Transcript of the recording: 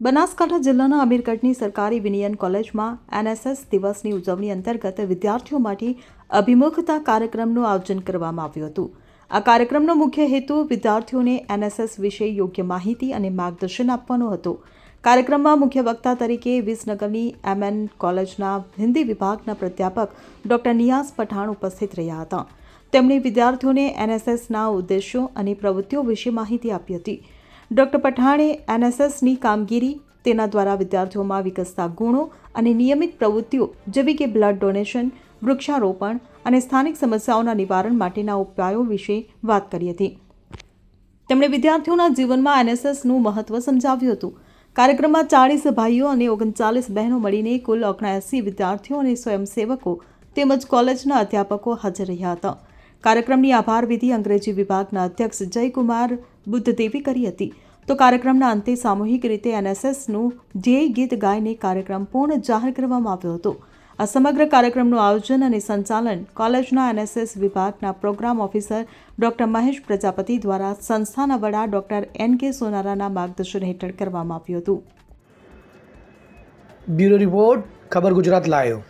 બનાસકાંઠા જિલ્લાના અમીરગઢની સરકારી વિનિયન કોલેજમાં એનએસએસ દિવસની ઉજવણી અંતર્ગત વિદ્યાર્થીઓ માટે અભિમુખતા કાર્યક્રમનું આયોજન કરવામાં આવ્યું હતું. આ કાર્યક્રમનો મુખ્ય હેતુ વિદ્યાર્થીઓને એનએસએસ વિશે યોગ્ય માહિતી અને માર્ગદર્શન આપવાનો હતો. કાર્યક્રમમાં મુખ્ય વક્તા તરીકે વિસનગરની એમએન કોલેજના હિન્દી વિભાગના પ્રાધ્યાપક ડોક્ટર નિયાઝ પઠાણ ઉપસ્થિત રહ્યા હતા. તેમણે વિદ્યાર્થીઓને એનએસએસના ઉદ્દેશો અને પ્રવૃત્તિઓ વિશે માહિતી આપી હતી. ડોક્ટર પઠાણે એનએસએસની કામગીરી, તેના દ્વારા વિદ્યાર્થીઓમાં વિકસતા ગુણો અને નિયમિત પ્રવૃત્તિઓ, જેવી કે બ્લડ ડોનેશન વૃક્ષારોપણ અને સ્થાનિક સમસ્યાઓના નિવારણ માટેના ઉપાયો વિશે વાત કરી હતી. તેમણે વિદ્યાર્થીઓના જીવનમાં એનએસએસનું મહત્વ સમજાવ્યું હતું. કાર્યક્રમમાં ચાળીસ ભાઈઓ અને ઓગણચાલીસ બહેનો મળીને કુલ ઓગણએંસી વિદ્યાર્થીઓ અને સ્વયંસેવકો તેમજ કોલેજના અધ્યાપકો હાજર રહ્યા હતા. કાર્યક્રમની આભાર વિધિ અંગ્રેજી વિભાગના અધ્યક્ષ જયકુમાર બુદ્ધદેવી કરી હતી. તો કાર્યક્રમના અંતે સામૂહિક રીતે એનએસએસનું જે ગીત ગાઈને કાર્યક્રમ પૂર્ણ જાહેર કરવામાં આવ્યો હતો. આ સમગ્ર કાર્યક્રમનું આયોજન અને સંચાલન કોલેજના એનએસએસ વિભાગના programme officer doctor Mahesh Prajapati દ્વારા સંસ્થાના વડા ડોક્ટર એન કે સોનારાના માર્ગદર્શન હેઠળ કરવામાં આવ્યું હતું. બ્યુરો રિપોર્ટ, ખબર ગુજરાત લાયો